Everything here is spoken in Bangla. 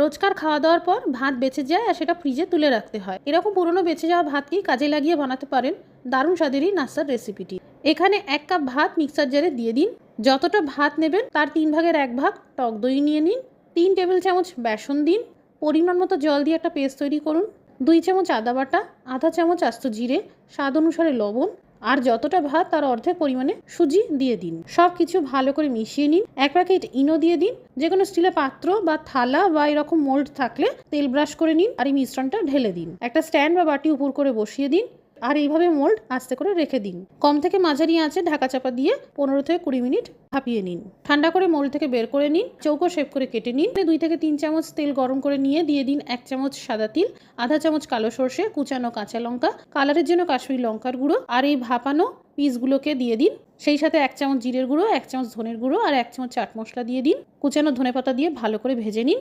রোজকার খাওয়া দাওয়ার পর ভাত বেঁচে যায় আর সেটা ফ্রিজে তুলে রাখতে হয়। এরকম পুরনো বেঁচে যাওয়া ভাতকেই কাজে লাগিয়ে বানাতে পারেন? দারুণ স্বাদেরই নাস্তার রেসিপিটি। এখানে এক কাপ ভাত মিক্সার জারে দিয়ে দিন। যতটা ভাত নেবেন তার তিন ভাগের এক ভাগ টক দই নিয়ে নিন। তিন টেবিল চামচ বেসন দিন। পরিমাণ মতো জল দিয়ে একটা পেস্ট তৈরি করুন। দুই চামচ আদা বাটা, আধা চামচ আস্ত জিরে, স্বাদ অনুসারে লবণ আর যতটা ভাত তার অর্ধেক পরিমাণে সুজি দিয়ে দিন। সব কিছু ভালো করে মিশিয়ে নিন। এক প্যাকেট ইনো দিয়ে দিন। যে কোনো স্টিলের পাত্র বা থালা বা এরকম মোল্ড থাকলে তেল ব্রাশ করে নিন আর এই মিশ্রণটা ঢেলে দিন। একটা স্ট্যান্ড বা বাটি উপর করে বসিয়ে দিন। আর এইভাবে মোল্ড আস্তে করে রেখে দিন। কম থেকে মাঝারি আঁচে ঢাকা চাপা দিয়ে পনেরো থেকে কুড়ি মিনিট ভাপিয়ে নিন। ঠান্ডা করে মোল্ড থেকে বের করে নিন, চৌকো শেপ করে কেটে নিন। দুই থেকে তিন চামচ তেল গরম করে নিয়ে দিয়ে দিন এক চামচ সাদা তিল, আধা চামচ কালো সর্ষে, কুচানো কাঁচা লঙ্কা, কালারের জন্য কাশ্মীরি লঙ্কার গুঁড়ো আর এই ভাপানো পিসগুলোকে দিয়ে দিন। সেই সাথে এক চামচ জিরের গুঁড়ো, এক চামচ ধনের গুঁড়ো আর এক চামচ চাট মশলা দিয়ে দিন। কুচানো ধনেপাতা দিয়ে ভালো করে ভেজে নিন।